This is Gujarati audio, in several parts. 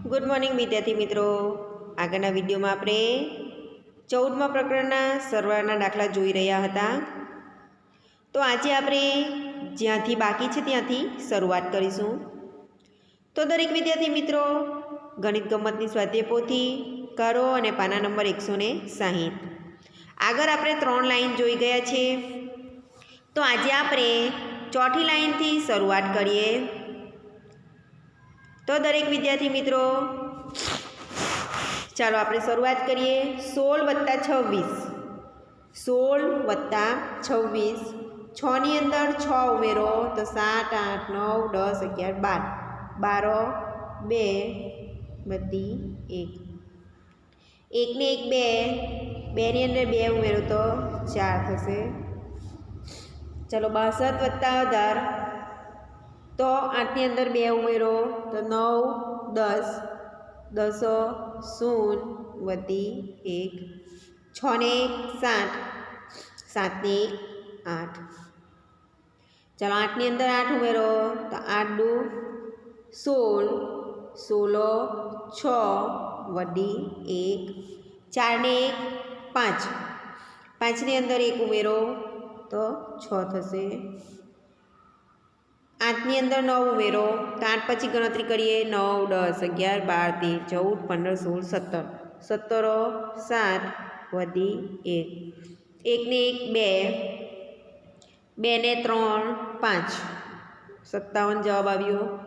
ગુડ મોર્નિંગ વિદ્યાર્થી મિત્રો. આગળના વિડીયોમાં આપણે ચૌદમા પ્રકરણના સરવાળાના દાખલા જોઈ રહ્યા હતા. તો આજે આપણે જ્યાંથી બાકી છે ત્યાંથી શરૂઆત કરીશું. તો દરેક વિદ્યાર્થી મિત્રો, ગણિત ગમતની સ્વાધ્યાય પોથી કરો અને પાના નંબર એકસો ને સાહીઠ. આગળ આપણે ત્રણ લાઈન જોઈ ગયા છે. તો આજે આપણે ચોથી લાઈનથી શરૂઆત કરીએ. તો દરેક વિદ્યાર્થી મિત્રો, ચાલો આપણે શરૂઆત કરીએ. સોળ વત્તા છવ્વીસ. સોળ વત્તા છવ્વીસ. છની અંદર છ ઉમેરો, તો સાત, આઠ, નવ, દસ, અગિયાર, બાર. બારો, બે, બધી, એક. એકને એક, બે. બેની અંદર બે ઉમેરો, તો ચાર થશે. ચલો બાસઠ વત્તા અઢાર. તો આઠની અંદર બે ઉમેરો. તો નવ, દસ. દસો શૂન વધી એક. છને એક સાત. સાતને આઠ. ચાલો આઠની અંદર આઠ ઉમેરો. તો આઠ દુ સોળ સોળો, છ વડી એક. ચારને એક, પાંચ. પાંચની અંદર એક ઉમેરો. તો છ થશે. આઠની અંદર નવ ઉમેરો. તો આઠ પછી ગણતરી કરીએ નવ, દસ, અગિયાર, બાર, તેર, ચૌદ, પંદર, સોળ, સત્તર. સત્તરો, સાત વધી એક. એકને એક બે. બેને ત્રણ, પાંચ. સત્તાવન જવાબ આવ્યો.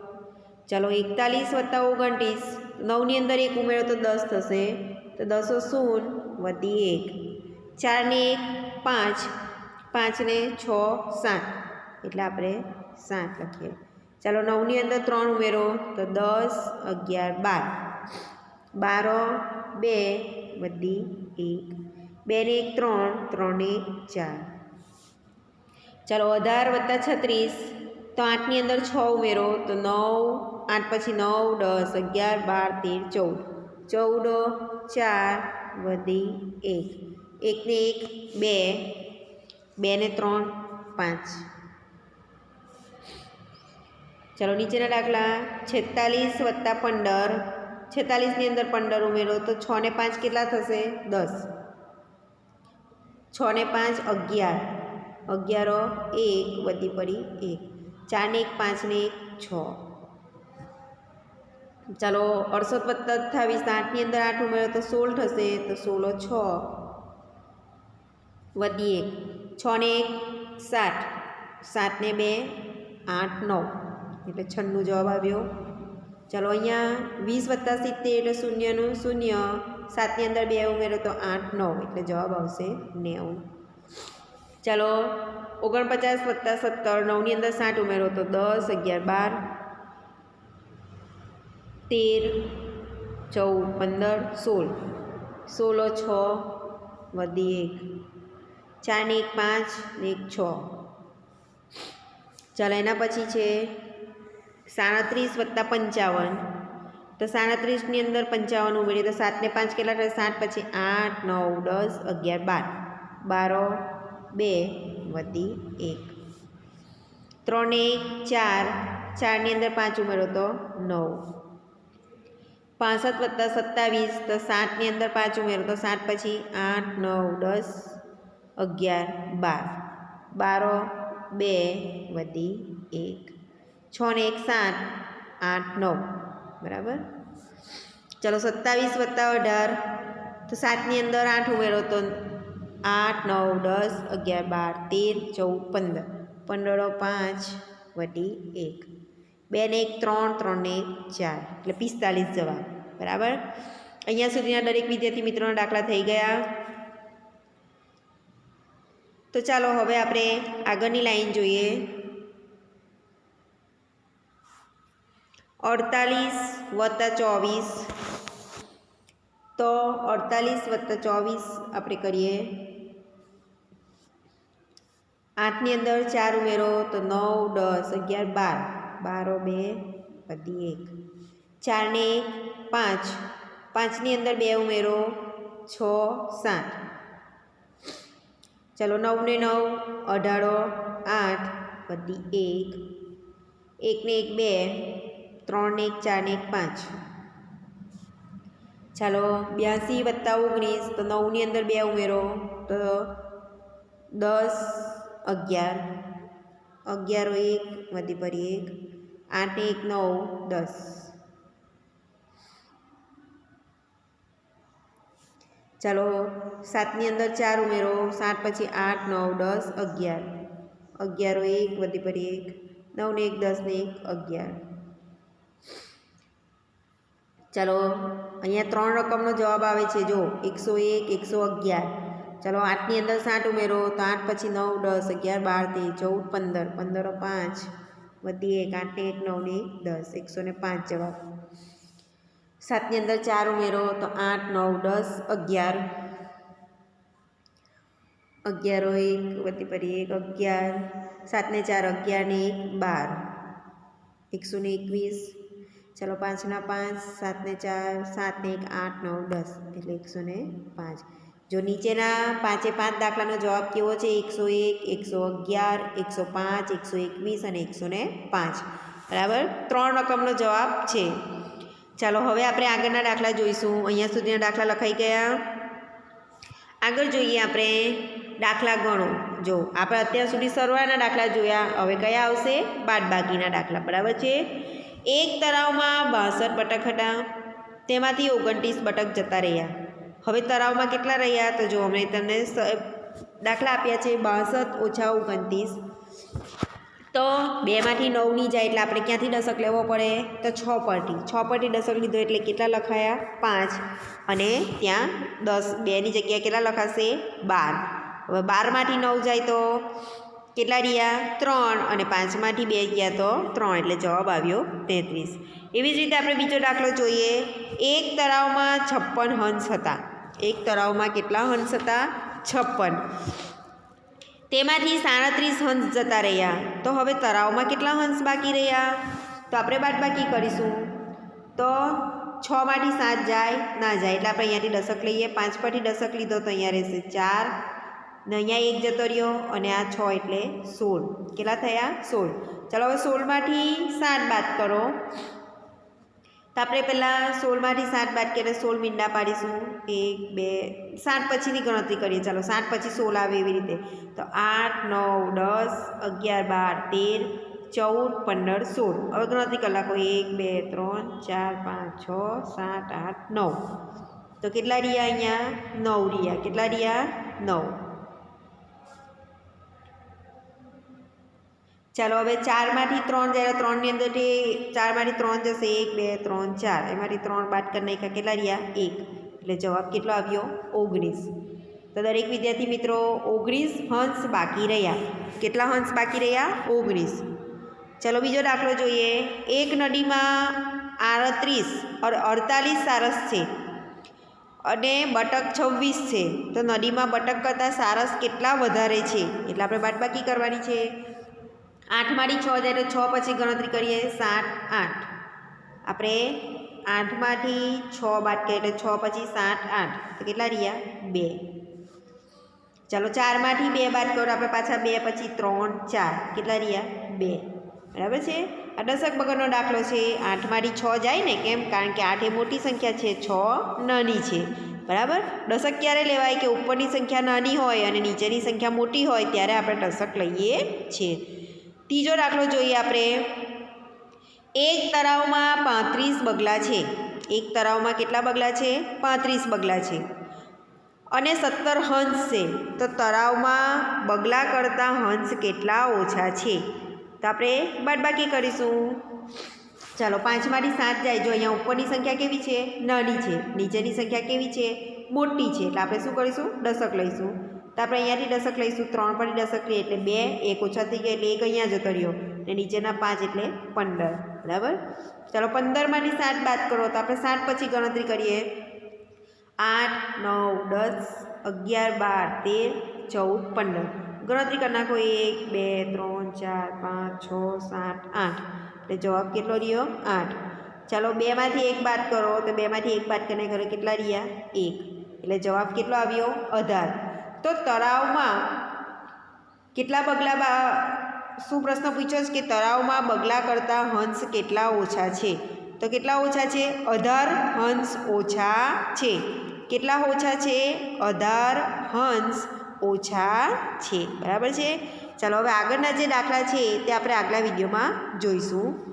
ચાલો એકતાલીસ વત્તા ઓગણત્રીસ. નવની અંદર એક ઉમેરો તો દસ થશે. તો દસો શૂન્ય વધી એક. ચારને એક, પાંચ. પાંચને છ, સાત. એટલે આપણે સાત લખીએ. ચાલો નવની અંદર ત્રણ ઉમેરો, તો દસ, અગિયાર, બાર. બારો, બે બધી એક. બેને એક, ત્રણ, ત્રણે ચાર. ચાલો અઢાર વત્તા છત્રીસ, તો આઠની અંદર છ ઉમેરો, તો નવ, આઠ પછી નવ, દસ, અગિયાર, બાર, તેર, ચૌદ. ચૌદ, ચાર, વધી એક. એકને એક, બે. બે ને ત્રણ, પાંચ. ચાલો નીચેના દાખલા. છેતાલીસ વત્તા પંદર. છેતાલીસની અંદર પંદર ઉમેરો તો છ ને પાંચ કેટલા થશે? દસ. છ ને પાંચ અગિયાર. અગિયારો એક વધી પડી એક. ચારને એક પાંચને એક, છ. ચાલો અડસઠ વત્તા અઠ્ઠાવીસ, આઠની અંદર આઠ ઉમેરો તો સોળ થશે, તો સોળો છ. વધી એક. છ ને એક, સાત. સાતને બે, આઠ, નવ. એટલે છન્નું જવાબ આવ્યો. ચાલો અહીંયા વીસ વત્તા સિત્તેર એટલે શૂન્યનું શૂન્ય. સાતની અંદર બે ઉમેરો તો આઠ, નવ એટલે જવાબ આવશે નેવું. ચાલો ઓગણપચાસ વત્તા સત્તર, નવની અંદર સાઠ ઉમેરો તો દસ, અગિયાર, બાર. તેર, ચૌદ, પંદર, સોળ. સોળો, છ, વધી એક. ચારને એક પાંચ ને એક છ. ચાલો એના પછી છે સાડત્રીસ વત્તા પંચાવન. તો સાડત્રીસની અંદર પંચાવન ઉમેરીએ તો સાતને પાંચ કેટલા થાય? સાત પછી આઠ, નવ, દસ, અગિયાર, બાર. બારો બે વધી એક. ત્રણ એક, ચાર. ચારની અંદર પાંચ ઉમેરો તો નવ. પાસઠ વત્તા સત્તાવીસ તો સાતની અંદર પાંચ ઉમેરો તો સાત પછી આઠ, નવ, દસ, અગિયાર, બાર. બારો બે વધી એક. છ ને એક સાત આઠ, નવ. બરાબર? ચલો સત્તાવીસ વત્તા અઢાર. તો સાતની અંદર આઠ ઉમેરો તો આઠ, નવ, દસ, અગિયાર, બાર, તેર, ચૌદ, પંદર. પંદરો પાંચ વટી એક. બે ને એક, ત્રણ ત્રણ ને ચાર. એટલે પિસ્તાલીસ જવાબ. બરાબર? અહીંયા સુધીના દરેક વિદ્યાર્થી મિત્રોના દાખલા થઈ ગયા. તો ચાલો હવે આપણે આગળની લાઈન જોઈએ. અડતાલીસ વત્તા ચોવીસ. તો અડતાલીસ વત્તા ચોવીસ આપણે કરીએ. આઠની અંદર ચાર ઉમેરો તો નવ, દસ, અગિયાર, બાર. બારો, બે બધી એક. ચારને એક, પાંચ. પાંચની અંદર બે ઉમેરો, છ, સાત. ચાલો નવને નવ, અઢારો, આઠ બધી એક. એકને એક, બે. ત્રણ એક ચાર એક પાંચ. ચાલો, બ્યાસી વત્તા ઓગણીસ તો નવની અંદર બે ઉમેરો. તો દસ અગિયાર. અગિયારો એક વધી ફરી એક. આઠ એક નવ દસ. ચાલો, સાતની અંદર ચાર ઉમેરો. સાત પછી આઠ, નવ, દસ, અગિયાર. અગિયારો એક વધી ફરી એક. નવને એક, દસને એક, અગિયાર. ચાલો, અહીંયા ત્રણ રકમનો જવાબ આવે છે. જો, એકસો એક, એકસો અગિયાર. ચાલો, આઠની અંદર સાઠ ઉમેરો, તો આઠ પછી નવ, દસ, અગિયાર, બાર, તેર, ચૌદ, પંદર. પંદરો પાંચ, વધી એક આઠને એક નવને દસ. એકસો ને પાંચ જવાબ. સાતની અંદર ચાર ઉમેરો, તો આઠ, નવ, દસ, અગિયાર. અગિયારો એક, વધી પડી એક, અગિયાર. સાતને ચાર, અગિયાર ને એક, બાર. એકસો ને એકવીસ. ચાલો પાંચના પાંચ, સાતને ચાર, સાતને એક, આઠ, નવ, દસ એટલે એકસો ને પાંચ. જો નીચેના પાંચે પાંચ દાખલાનો જવાબ કેવો છે? એકસો એક, એકસો અગિયાર, એકસો પાંચ, એકસો એકવીસ અને એકસો ને પાંચ. બરાબર? ત્રણ રકમનો જવાબ છે. ચાલો હવે આપણે આગળના દાખલા જોઈશું. અહીંયા સુધીના દાખલા લખાઈ ગયા. આગળ જોઈએ આપણે દાખલા ગણો. જો, આપણે અત્યાર સુધી સરવાળાના દાખલા જોયા. હવે કયા આવશે? બાદબાકીના દાખલા. બરાબર છે? એક તળાવમાં બાસઠ બટક હતા. તેમાંથી ઓગણત્રીસ બટક જતા રહ્યા. હવે તળાવમાં કેટલા રહ્યા? તો જો અમે તમને દાખલા આપ્યા છે, બાસઠ ઓછા ઓગણત્રીસ. તો બેમાંથી નવની જાય એટલે આપણે ક્યાંથી દશક લેવો પડે? તો છ પરથી. છ પરથી દશક લીધો એટલે કેટલા લખાયા? પાંચ. અને ત્યાં દસ, બેની જગ્યાએ કેટલા લખાશે? બાર. હવે બારમાંથી નવ જાય તો કેટલા રહ્યા? ત્રણ. અને પાંચમાંથી બે ગયા તો ત્રણ. એટલે જવાબ આવ્યો તેત્રીસ. એવી જ રીતે આપણે બીજો દાખલો જોઈએ. એક તળાવમાં છપ્પન હંસ હતા. એક તળાવમાં કેટલા હંસ હતા? છપ્પન. તેમાંથી સાડત્રીસ હંસ જતા રહ્યા. તો હવે તળાવમાં કેટલા હંસ બાકી રહ્યા? તો આપણે બાદબાકી કરીશું. તો છમાંથી સાત જાય, ના જાય. એટલે આપણે અહીંયાથી દશક લઈએ. પાંચ પરથી દશક લીધો તો અહીંયા રહેશે ચાર. ને અહીંયા એક જતો રહ્યો અને આ છ એટલે સોળ. કેટલા થયા? સોળ. ચાલો હવે સોળમાંથી સાત બાદ કરો. તો આપણે પહેલાં સોળમાંથી સાત બાદ કરીએ સોળ મીંડા પાડીશું. એક, બે, સાત પછીની ગણતરી કરીએ. ચાલો, સાત પછી સોળ આવે એવી રીતે. તો આઠ, નવ, દસ, અગિયાર, બાર, તેર, ચૌદ, પંદર, સોળ. હવે ગણતરી કલાકો એક, બે, ત્રણ, ચાર, પાંચ, છ, સાત, આઠ, નવ. તો કેટલા રહ્યા અહીંયા? નવ રહ્યા. કેટલા રહ્યા? નવ. ચાલો, હવે ચારમાંથી ત્રણ જ્યારે ત્રણની અંદરથી ચારમાંથી ત્રણ જશે, એક, બે, ત્રણ, ચાર. એમાંથી ત્રણ બાદ કરી નાખ્યા કેટલા રહ્યા? એક. એટલે જવાબ કેટલો આવ્યો? ઓગણીસ. તો દરેક વિદ્યાર્થી મિત્રો, ઓગણીસ હંસ બાકી રહ્યા. કેટલા હંસ બાકી રહ્યા? ઓગણીસ. ચાલો, બીજો દાખલો જોઈએ. એક નદીમાં આડત્રીસ અડતાલીસ સારસ છે અને બટક છવ્વીસ છે. તો નદીમાં બટક કરતાં સારસ કેટલા વધારે છે? એટલે આપણે બાદબાકી કરવાની છે. આઠમાંથી છ જાય તો છ પછી ગણતરી કરીએ સાત, આઠ. આપણે આઠમાંથી છ બાદ કરીએ એટલે છ પછી સાત, આઠ. તો કેટલા રહ્યા? બે. ચાલો ચારમાંથી બે બાદ કરો, આપણે પાછા બે પછી ત્રણ, ચાર. કેટલા રહ્યા? બે. બરાબર છે? આ દશક બગરનો દાખલો છે. આઠમાંથી છ જાય ને કેમ? કારણ કે આઠ એ મોટી સંખ્યા છે, છ નાની છે. બરાબર? દશક ક્યારે લેવાય? કે ઉપરની સંખ્યા નાની હોય અને નીચેની સંખ્યા મોટી હોય, ત્યારે આપણે દશક લઈએ છીએ. ત્રીજો દાખલો જોઈએ આપણે. એક તળાવમાં પાંત્રીસ બગલા છે. એક તળાવમાં કેટલા બગલા છે? પાંત્રીસ બગલા છે. અને સત્તર હંસ છે. તો તળાવમાં બગલા કરતાં હંસ કેટલા ઓછા છે? તો આપણે બાદબાકી કરીશું. ચાલો, પાંચમાંથી સાત જાય. જો અહીંયા ઉપરની સંખ્યા કેવી છે? નાની છે. નીચેની સંખ્યા કેવી છે? મોટી છે. એટલે આપણે શું કરીશું? દશક લઈશું. તો આપણે અહીંયાથી દશક લઈશું, ત્રણ પરથી દશક લઈએ એટલે બે, એક ઓછા થઈ ગયા એટલે એક અહીંયા જતો રહ્યો. ને નીચેના પાંચ એટલે પંદર, બરાબર? ચાલો પંદરમાંથી સાત બાદ કરો, તો આપણે સાત પછી ગણતરી કરીએ. આઠ, નવ, દસ, અગિયાર, બાર, તેર, ચૌદ, પંદર. ગણતરી કરી નાખો, એક, બે, ત્રણ, ચાર, પાંચ, છ, સાત, આઠ. એટલે જવાબ કેટલો રહ્યો? આઠ. ચાલો, બેમાંથી એક બાદ કરો, તો બેમાંથી એક બાદ કરીને કરો કેટલા રહ્યા? એક. એટલે જવાબ કેટલો આવ્યો? અઢાર. તો તળાવમાં કેટલા બગલા બા, શું પ્રશ્ન પૂછ્યો છે કે તળાવમાં બગલા કરતાં હંસ કેટલા ઓછા છે? તો કેટલા ઓછા છે? અઢાર હંસ ઓછા છે. કેટલા ઓછા છે? અઢાર હંસ ઓછા છે. બરાબર છે? ચાલો, હવે આગળના જે દાખલા છે તે આપણે આગલા વિડીયોમાં જોઈશું.